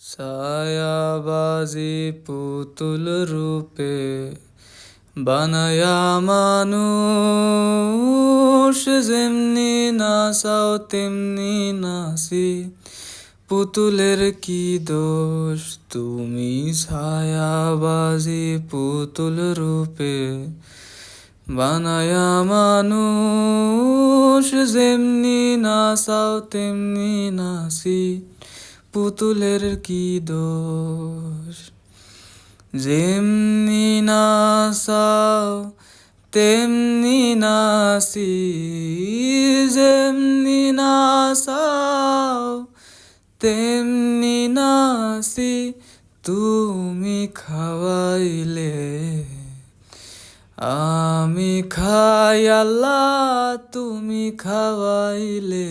ছায়াবাজি পুতুল রূপে বানায়া মানুষ যেমনি নাচাও, তেমনি নাচি। পুতুলের কি দোষ? তুমি ছায়াবাজি পুতুল রূপে বানায়া মানুষ যেমনি নাচাও, তেমনি নাচি। পুতুলের কি দোষ? যেমনি নাচাও তেমনি নাচি যেমনি নাচাও তেমনি নাচি তুমি খাওয়াইলে। আমি খাই আল্লাহ, তুমি খাওয়াইলে।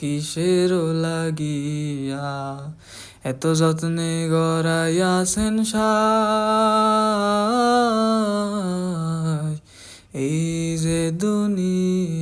কিসের লাগিয়া? এত যত্নে গড়াইয়াছেন সাই। এই যে দুনিয়া